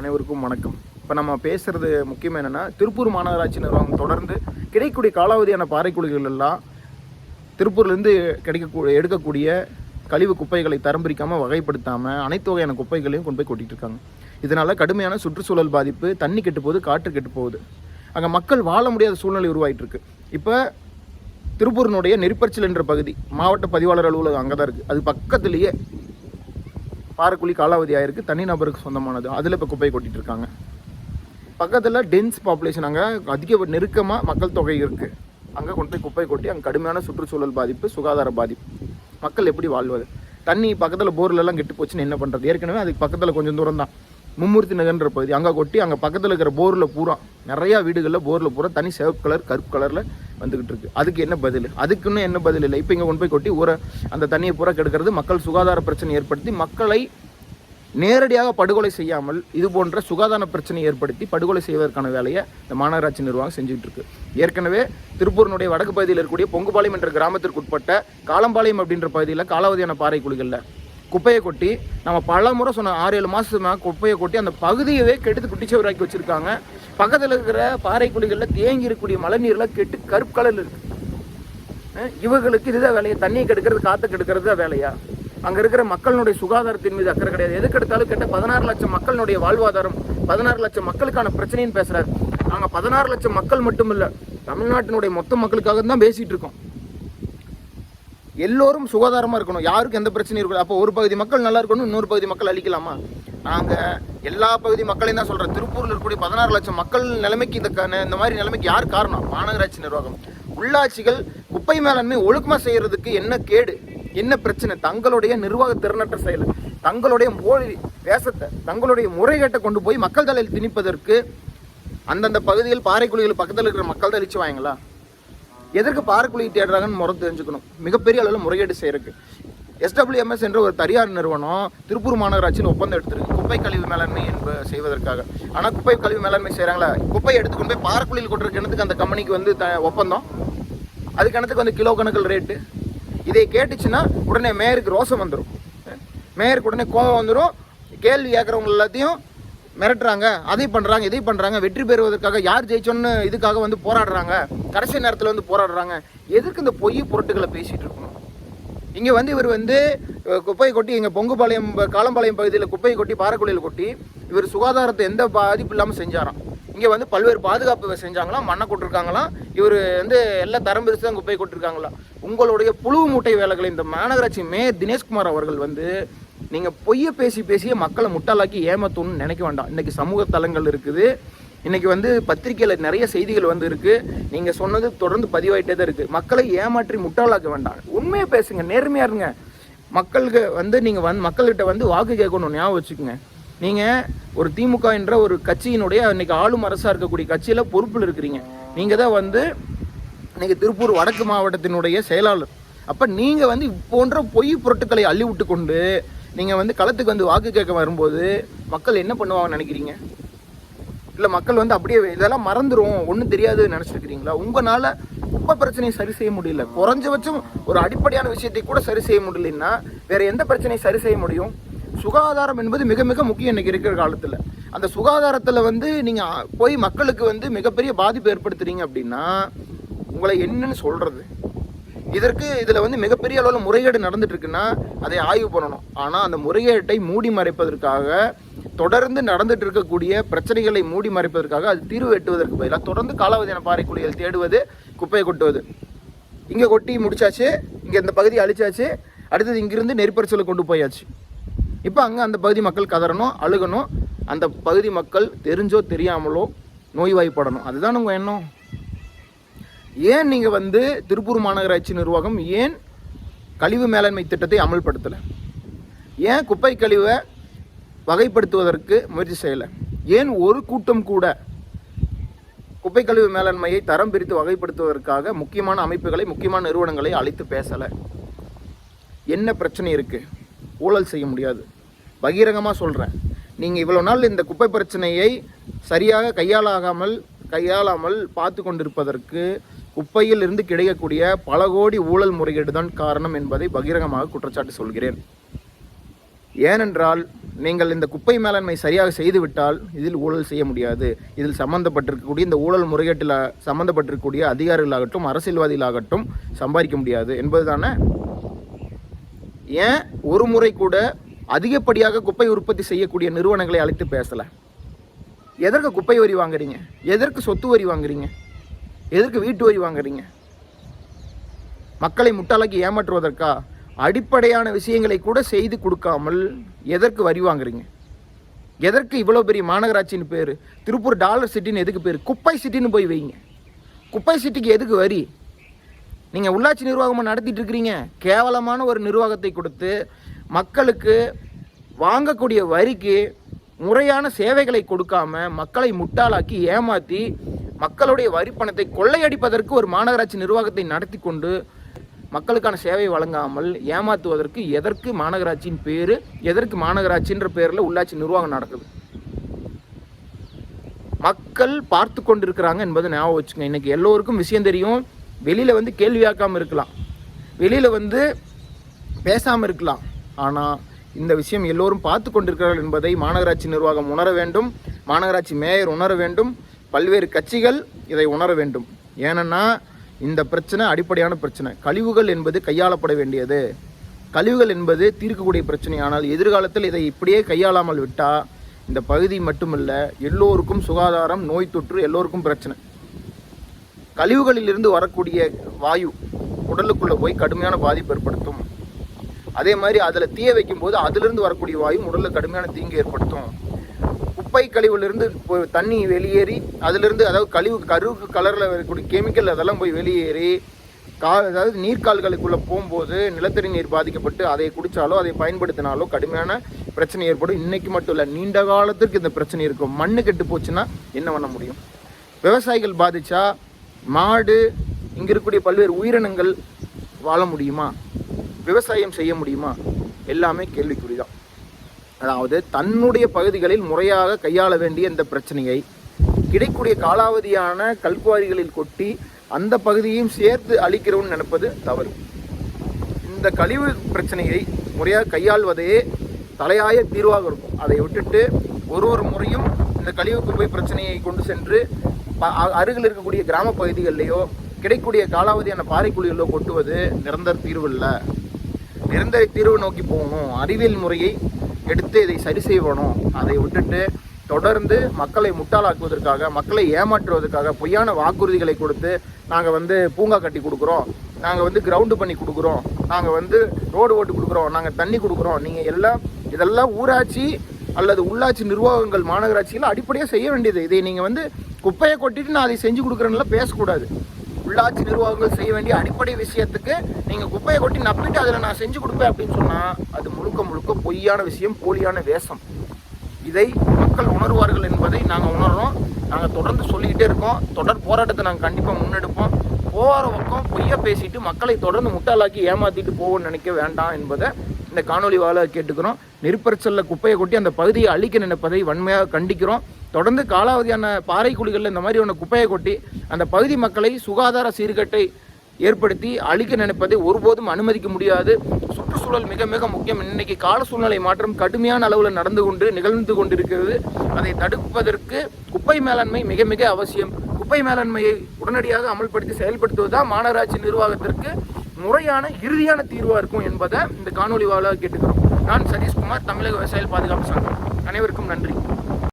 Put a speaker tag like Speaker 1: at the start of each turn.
Speaker 1: அனைவருக்கும் வணக்கம். இப்போ நம்ம பேசுகிறது முக்கியம் என்னன்னா திருப்பூர் மாநகராட்சி நிர்வாகம் தொடர்ந்து கிடைக்கக்கூடிய காலாவதியான பாறைக்குழிகள் எல்லாம் திருப்பூர்லேருந்து கிடைக்கக்கூடிய எடுக்கக்கூடிய கழிவு குப்பைகளை தரம் பிரிக்காமல் வகைப்படுத்தாமல் அனைத்து வகையான குப்பைகளையும் கொண்டு போய் கொட்டிகிட்டு இருக்காங்க இதனால் கடுமையான சுற்றுச்சூழல் பாதிப்பு தண்ணி கெட்டு போகுது காற்று கெட்டு போகுது அங்கே மக்கள் வாழ முடியாத சூழ்நிலை உருவாயிட்டுருக்கு. இப்போ திருப்பூரினுடைய நெருப்பரிச்சல் என்ற பகுதி மாவட்ட பதிவாளர் அலுவலகம் அங்கே தான் இருக்குது அது பக்கத்துலேயே பாறைக்குழி காலாவதி ஆயிருக்கு. தனிநபருக்கு சொந்தமானது. அதில் இப்போ குப்பை கொட்டிட்டு இருக்காங்க. பக்கத்தில் டென்ஸ் பாப்புலேஷன் அங்கே அதிக நெருக்கமாக மக்கள் தொகை இருக்குது அங்கே கொண்டு போய் குப்பை கொட்டி அங்கே கடுமையான சுற்றுச்சூழல் பாதிப்பு சுகாதார பாதிப்பு. மக்கள் எப்படி வாழ்வது? தண்ணி பக்கத்தில் போர்லெல்லாம் கெட்டு போச்சுன்னு என்ன பண்ணுறது ஏற்கனவே அதுக்கு பக்கத்தில் கொஞ்சம் தூரம் தான். மும்மூர்த்தி நகர்ன்ற பகுதி. அங்கே கொட்டி அங்கே பக்கத்தில் இருக்கிற போரில் பூரா நிறையா வீடுகளில் போரில் பூரா தனி சிவப்பு கலர் கருப்பு கலரில் வந்துக்கிட்டு இருக்கு அதுக்கு என்ன பதில்? அதுக்கு இன்னும் என்ன பதில் இல்லை. இப்போ இங்கே கொண்டு போய் கொட்டி ஊரை அந்த தண்ணியை பூரா கெடுக்கிறது மக்கள் சுகாதார பிரச்சனை ஏற்படுத்தி மக்களை நேரடியாக படுகொலை செய்யாமல் இது போன்ற சுகாதார பிரச்சனை ஏற்படுத்தி படுகொலை செய்வதற்கான வேலையை இந்த மாநகராட்சி நிர்வாகம் செஞ்சுட்டு இருக்கு ஏற்கனவே திருப்பூரினுடைய வடக்கு பகுதியில் இருக்கக்கூடிய பொங்குபாளையம் என்ற கிராமத்திற்கு உட்பட்ட காலம்பாளையம் அப்படின்ற பகுதியில் காலாவதியான பாறை குழிகளில் குப்பையை கொட்டி நம்ம பல முறை சொன்ன ஆறு ஏழு மாதமாக குப்பையை கொட்டி அந்த பகுதியவே கெடுத்து குட்டிச்சவராக்கி வச்சுருக்காங்க. பக்கத்தில் இருக்கிற பாறை குழிகளில் தேங்கி இருக்கக்கூடிய மழைநீர்லாம் கெட்டு கருப்பு இருக்குது இவங்களுக்கு இதுதான் வேலையா? தண்ணியை கெடுக்கிறது காற்று கெடுக்கிறது தான் வேலையா? அங்கே இருக்கிற மக்களுடைய சுகாதாரத்தின் மீது அக்கறை கிடையாது. எதுக்கு எடுத்தாலும் கேட்ட பதினாறு லட்சம் மக்களுடைய வாழ்வாதாரம் பதினாறு லட்சம் மக்களுக்கான பிரச்சனைன்னு பேசுகிறார் நாங்கள் பதினாறு லட்சம் மக்கள் மட்டும் இல்லை தமிழ்நாட்டினுடைய மொத்த மக்களுக்காக தான் பேசிகிட்டு இருக்கோம். எல்லோரும் சுகாதாரமாக இருக்கணும். யாருக்கும் எந்த பிரச்சனையும் இருக்கணும் அப்போ ஒரு பகுதி மக்கள் நல்லா இருக்கணும் இன்னொரு பகுதி மக்கள் அழிக்கலாமா? நாங்கள் எல்லா பகுதி மக்களையும் தான் சொல்கிறேன் திருப்பூரில் இருக்கக்கூடிய பதினாறு லட்சம் மக்கள் நிலைமைக்கு இந்த க- இந்த மாதிரி நிலைமைக்கு யார் காரணம்? மாநகராட்சி நிர்வாகம். உள்ளாட்சிகள் குப்பை மேலாண்மை ஒழுக்கமாக செய்கிறதுக்கு என்ன கேடு? என்ன பிரச்சனை? தங்களுடைய நிர்வாக திறனற்ற செயல். தங்களுடைய மொழி தேசத்தை தங்களுடைய முறைகேட்டை கொண்டு போய் மக்கள் தலையில் திணிப்பதற்கு அந்தந்த பகுதியில் பாறைக்குழிகள் பக்கத்தில் இருக்கிற மக்கள் தான் அழிச்சு வாங்களா எதற்கு பாறைக்குழி தேடுறாங்கன்னு முறை தெரிஞ்சுக்கணும். மிகப்பெரிய அளவில் முறைகேடு செய்யறதுக்கு. எஸ்டபிள்யூஎம்எஸ் என்ற ஒரு தனியார் நிறுவனம் திருப்பூர் மாநகராட்சியில் ஒப்பந்தம் எடுத்திருக்கு. குப்பை கழிவு மேலாண்மை என்ப செய்வதற்காக. ஆனால் குப்பை கழிவு மேலாண்மை செய்கிறாங்களா குப்பையை எடுத்துக்கொண்டு போய் பாறைக்குழியில் கொட்டுற கிணத்துக்கு அந்த கம்பெனிக்கு வந்து த ஒப்பந்தம்? அது கிணத்துக்கு வந்து கிலோ கணக்கில் ரேட்டு இதை கேட்டுச்சுன்னா உடனே மேயருக்கு ரோசம் வந்துடும் மேயருக்கு உடனே கோபம் வந்துடும் கேள்வி கேட்குறவங்க எல்லாத்தையும் மிரட்டுறாங்க. அதை பண்ணுறாங்க இதை பண்ணுறாங்க வெற்றி பெறுவதற்காக யார் ஜெயிச்சோன்னு இதுக்காக வந்து போராடுறாங்க. கடைசி நேரத்தில் வந்து போராடுறாங்க. எதுக்கு இந்த பொய் பொருட்டுகளை பேசிகிட்டு இருக்கணும்? இங்கே வந்து இவர் வந்து குப்பை குப்பையை கொட்டி எங்கள் பொங்குபாளையம் காலம்பாளையம் பகுதியில் குப்பையை கொட்டி பாறைக்குழியில் கொட்டி இவர் சுகாதாரத்தை எந்த பாதிப்பு இல்லாமல் செஞ்சாராம். இங்கே வந்து பல்வேறு பாதுகாப்பு செஞ்சாங்களாம் மண்ணை கொட்டிருக்காங்களாம். இவர் வந்து எல்லாம் தரம் பிரித்து தான் குப்பையை கொட்டிருக்காங்களாம். உங்களுடைய புழு மூட்டை வேலைகளை இந்த மாநகராட்சி மேயர் தினேஷ்குமார் அவர்கள் வந்து நீங்கள் பொய்யை பேசி பேசியே மக்களை முட்டாளாக்கி ஏமாத்தணும்னு நினைக்க வேண்டாம். இன்றைக்கி சமூக தளங்கள் இருக்குது. இன்றைக்கி வந்து பத்திரிக்கையில் நிறைய செய்திகள் வந்து இருக்குது நீங்கள் சொன்னது தொடர்ந்து பதிவாயிட்டே தான் இருக்குது மக்களை ஏமாற்றி முட்டாளாக்க வேண்டாம். உண்மையை பேசுங்க நேர்மையாக இருங்க. மக்களுக்கு வந்து நீங்கள் வந்து மக்கள்கிட்ட வந்து வாக்கு கேட்கணும் ஞாபகம் வச்சுக்கோங்க. நீங்கள் ஒரு திமுக என்ற ஒரு கட்சியினுடைய இன்றைக்கி ஆளும் அரசாக இருக்கக்கூடிய கட்சியில் பொறுப்பில் இருக்கிறீங்க. நீங்கள் தான் வந்து இன்னைக்கு திருப்பூர் வடக்கு மாவட்டத்தினுடைய செயலாளர். அப்போ நீங்கள் வந்து இப்போன்ற போன்ற பொய் பொருட்களை அள்ளி விட்டு கொண்டு நீங்கள் வந்து களத்துக்கு வந்து வாக்கு கேட்க வரும்போது மக்கள் என்ன பண்ணுவாங்கன்னு நினைக்கிறீங்க? இல்லை மக்கள் வந்து அப்படியே இதெல்லாம் மறந்துடும் ஒன்றும் தெரியாதுன்னு நினச்சிருக்கிறீங்களா? உங்களால் குப்பை பிரச்சனையை சரி செய்ய முடியல. குறைஞ்சபட்சம் ஒரு அடிப்படையான விஷயத்தை கூட சரி செய்ய முடியலன்னா வேற எந்த பிரச்சனையை சரி செய்ய முடியும்? சுகாதாரம் என்பது மிக மிக முக்கியம் இன்னைக்கு இருக்கிற காலத்தில். அந்த சுகாதாரத்தில் வந்து நீங்கள் போய் மக்களுக்கு வந்து மிகப்பெரிய பாதிப்பு ஏற்படுத்துறீங்க அப்படின்னா உங்களை என்னன்னு சொல்கிறது இதற்கு இதில் வந்து மிகப்பெரிய அளவில் முறைகேடு நடந்துட்டு இருக்குன்னா அதை ஆய்வு பண்ணணும். ஆனால் அந்த முறைகேட்டை மூடி மறைப்பதற்காக தொடர்ந்து நடந்துட்டு இருக்கக்கூடிய பிரச்சனைகளை மூடி மறைப்பதற்காக அது தீர்வு எட்டுவதற்கு பதிலாக தொடர்ந்து காலாவதியான பாறைக்குழிகள் தேடுவது குப்பையை கொட்டுவது. இங்கே கொட்டி முடிச்சாச்சு இங்கே இந்த பகுதியை அழிச்சாச்சு அடுத்தது இங்கிருந்து நெறிப்பரிசலை கொண்டு போயாச்சு. இப்போ அங்கே அந்த பகுதி மக்கள் கதறணும் அழுகணும். அந்த பகுதி மக்கள் தெரிஞ்சோ தெரியாமலோ நோய்வாய்ப்படணும். அதுதான் உங்கள் எண்ணம். ஏன் நீங்கள் வந்து திருப்பூர் மாநகராட்சி நிர்வாகம் ஏன் கழிவு மேலாண்மை திட்டத்தை அமல்படுத்தலை? ஏன் குப்பை கழிவை வகைப்படுத்துவதற்கு முயற்சி செய்யலை. ஏன் ஒரு கூட்டம் கூட குப்பை கழிவு மேலாண்மையை தரம் பிரித்து வகைப்படுத்துவதற்காக முக்கியமான அமைப்புகளை முக்கியமான நிறுவனங்களை அழைத்து பேசலை? என்ன பிரச்சனை இருக்குது ஊழல் செய்ய முடியாது. பகிரங்கமாக சொல்கிறேன் நீங்கள் இவ்வளோ நாள் இந்த குப்பை பிரச்சனையை சரியாக கையாளாகாமல் கையாளாமல் பார்த்து கொண்டிருப்பதற்கு குப்பையில் இருந்து கிடைக்கக்கூடிய பல கோடி ஊழல் முறைகேடு தான் காரணம் என்பதை பகிரங்கமாக குற்றச்சாட்டு சொல்கிறேன். ஏனென்றால் நீங்கள் இந்த குப்பை மேலாண்மை சரியாக செய்துவிட்டால் இதில் ஊழல் செய்ய முடியாது. இதில் சம்பந்தப்பட்டிருக்கக்கூடிய இந்த ஊழல் முறைகேட்டில் சம்பந்தப்பட்டிருக்கக்கூடிய அதிகாரிகளாகட்டும் அரசியல்வாதிகளாகட்டும் சம்பாதிக்க முடியாது என்பதுதானே ஏன் ஒரு முறை கூட அதிகப்படியாக குப்பை உற்பத்தி செய்யக்கூடிய நிறுவனங்களை அழைத்து பேசலை? எதற்கு குப்பை வரி வாங்குறீங்க? எதற்கு சொத்து வரி வாங்குறீங்க? எதற்கு வீட்டு வரி வாங்குறீங்க? மக்களை முட்டாளாக்கி ஏமாற்றுவதற்கா? அடிப்படையான விஷயங்களை கூட செய்து கொடுக்காமல் எதற்கு வரி வாங்குறீங்க? எதற்கு இவ்வளோ பெரிய மாநகராட்சின்னு பேர்? திருப்பூர் டாலர் சிட்டின்னு எதுக்கு பேர்? குப்பை சிட்டின்னு போய் வைங்க. குப்பை சிட்டிக்கு எதுக்கு வரி? நீங்கள் உள்ளாட்சி நிர்வாகமாக நடத்திட்டு இருக்கிறீங்க. கேவலமான ஒரு நிர்வாகத்தை கொடுத்து மக்களுக்கு வாங்கக்கூடிய வரிக்கு முறையான சேவைகளை கொடுக்காம மக்களை முட்டாளாக்கி ஏமாற்றி மக்களுடைய வரி பணத்தை கொள்ளையடிப்பதற்கு ஒரு மாநகராட்சி நிர்வாகத்தை நடத்தி கொண்டு மக்களுக்கான சேவை வழங்காமல் ஏமாத்துவதற்கு எதற்கு மாநகராட்சியின் பேர் எதற்கு மாநகராட்சின்ற பேரில் உள்ளாட்சி நிர்வாகம் நடக்குது? மக்கள் பார்த்து கொண்டிருக்கிறாங்க என்பதை ஞாபகம் வச்சுங்க இன்னைக்கு எல்லோருக்கும் விஷயம் தெரியும். வெளியில் வந்து கேள்வியாக்காமல் இருக்கலாம். வெளியில் வந்து பேசாமல் இருக்கலாம். ஆனால் இந்த விஷயம் எல்லோரும் பார்த்து கொண்டிருக்கிறார்கள் என்பதை மாநகராட்சி நிர்வாகம் உணர வேண்டும். மாநகராட்சி மேயர் உணர வேண்டும். பல்வேறு கட்சிகள் இதை உணர வேண்டும். ஏனென்னா இந்த பிரச்சனை அடிப்படையான பிரச்சனை. கழிவுகள் என்பது கையாளப்பட வேண்டியது. கழிவுகள் என்பது தீர்க்கக்கூடிய பிரச்சனை. ஆனால் எதிர்காலத்தில் இதை இப்படியே கையாளாமல் விட்டால் இந்த பகுதி மட்டுமல்ல எல்லோருக்கும் சுகாதாரம் நோய் தொற்று எல்லோருக்கும் பிரச்சனை. கழிவுகளிலிருந்து வரக்கூடிய வாயு உடலுக்குள்ளே போய் கடுமையான பாதிப்பு ஏற்படுத்தும். அதே மாதிரி அதில் தீய வைக்கும்போது அதிலிருந்து வரக்கூடிய வாயு உடலில் கடுமையான தீங்கு ஏற்படுத்தும். குப்பை கழிவுலேருந்து தண்ணி வெளியேறி அதிலிருந்து அதாவது கழிவு கருவு கலரில் இருக்கக்கூடிய கெமிக்கல் அதெல்லாம் போய் வெளியேறி கா அதாவது நீர்க்கால்களுக்குள்ளே போகும்போது நிலத்தடி நீர் பாதிக்கப்பட்டு அதை குடித்தாலோ அதை பயன்படுத்தினாலோ கடுமையான பிரச்சனை ஏற்படும். இன்னைக்கு மட்டும் இல்லை நீண்ட காலத்திற்கு இந்த பிரச்சனை இருக்கும். மண்ணு கெட்டு போச்சுன்னா என்ன பண்ண முடியும்? விவசாயிகள் பாதித்தா மாடு இங்கே இருக்கக்கூடிய பல்வேறு உயிரினங்கள் வாழ முடியுமா? விவசாயம் செய்ய முடியுமா? எல்லாமே கேள்விக்குறி அதாவது தன்னுடைய பகுதிகளில் முறையாக கையாள வேண்டிய இந்த பிரச்சனையை கிடைக்கூடிய காலாவதியான கல்குவாரிகளில் கொட்டி அந்த பகுதியையும் சேர்த்து அழிக்கிறோம்னு நினைப்பது தவறு. இந்த கழிவு பிரச்சனையை முறையாக கையாள்வதே தலையாய தீர்வாக இருக்கும். அதை விட்டுட்டு ஒரு ஒரு முறையும் இந்த கழிவு குப்பை பிரச்சனையை கொண்டு சென்று ப- அ- அருகில் இருக்கக்கூடிய கிராம பகுதிகளிலேயோ கிடைக்கக்கூடிய காலாவதியான பாறைக்குழிகளோ கொட்டுவது நிரந்தர தீர்வு இல்லை. நிரந்தர தீர்வு நோக்கி போகணும். அறிவியல் முறையை எடுத்து இதை சரி செய்யணும். அதை விட்டுட்டு தொடர்ந்து மக்களை முட்டாளாக்குவதற்காக மக்களை ஏமாற்றுவதற்காக பொய்யான வாக்குறுதிகளை கொடுத்து நாங்கள் வந்து பூங்கா கட்டி கொடுக்குறோம். நாங்கள் வந்து கிரவுண்டு பண்ணி கொடுக்குறோம். நாங்கள் வந்து ரோடு ஓட்டு கொடுக்குறோம். நாங்கள் தண்ணி கொடுக்குறோம். நீங்கள் எல்லாம் இதெல்லாம் ஊராட்சி அல்லது உள்ளாட்சி நிர்வாகங்கள் மாநகராட்சியில் அடிப்படையாக செய்ய வேண்டியது. இதை நீங்கள் வந்து குப்பையை கொட்டிட்டு நான் அதை செஞ்சு கொடுக்குறேன்னுலாம் பேசக்கூடாது. உள்ளாட்சி நிர்வாகங்கள் செய்ய வேண்டிய அடிப்படை விஷயத்துக்கு நீங்கள் குப்பையை கொட்டி நப்பிட்டு அதில் நான் செஞ்சு கொடுப்பேன் அப்படின்னு சொன்னால் அது முழுக்க முழுக்க பொய்யான விஷயம் போலியான வேஷம். இதை மக்கள் உணர்வார்கள் என்பதை நாங்கள் உணர்றோம். நாங்கள் தொடர்ந்து சொல்லிக்கிட்டே இருக்கோம். தொடர் போராட்டத்தை நாங்கள் கண்டிப்பாக முன்னெடுப்போம். போகிற பக்கம் பொய்யா பேசிட்டு மக்களை தொடர்ந்து முட்டாளாக்கி ஏமாற்றிட்டு போவோம்னு நினைக்க வேண்டாம் என்பதை இந்த காணொலி வாழ கேட்டுக்கிறோம். நெருப்பரிச்சல்ல குப்பையை கொட்டி அந்த பகுதியை அழிக்க நினைப்பதை வன்மையாக கண்டிக்கிறோம். தொடர்ந்து காலாவதியான பாறை குழிகளில் இந்த மாதிரி ஒன்று குப்பையை கொட்டி அந்த பகுதி மக்களை சுகாதார சீர்கட்டை ஏற்படுத்தி அழிக்க நினைப்பதை ஒருபோதும் அனுமதிக்க முடியாது. சுற்றுச்சூழல் மிக மிக முக்கியம். இன்னைக்கு கால சூழ்நிலை மாற்றம் கடுமையான அளவில் நடந்து கொண்டு நிகழ்ந்து கொண்டிருக்கிறது. அதை தடுப்பதற்கு குப்பை மேலாண்மை மிக மிக அவசியம். குப்பை மேலாண்மையை உடனடியாக அமல்படுத்தி செயல்படுத்துவதுதான் மாநகராட்சி நிர்வாகத்திற்கு முறையான இறுதியான தீர்வாக இருக்கும் என்பதை இந்த காணொலி வாயிலாக கேட்டுக்கிறோம். நான் சதீஷ்குமார் தமிழக விவசாயிகள் பாதுகாப்பு சங்கம். அனைவருக்கும் நன்றி.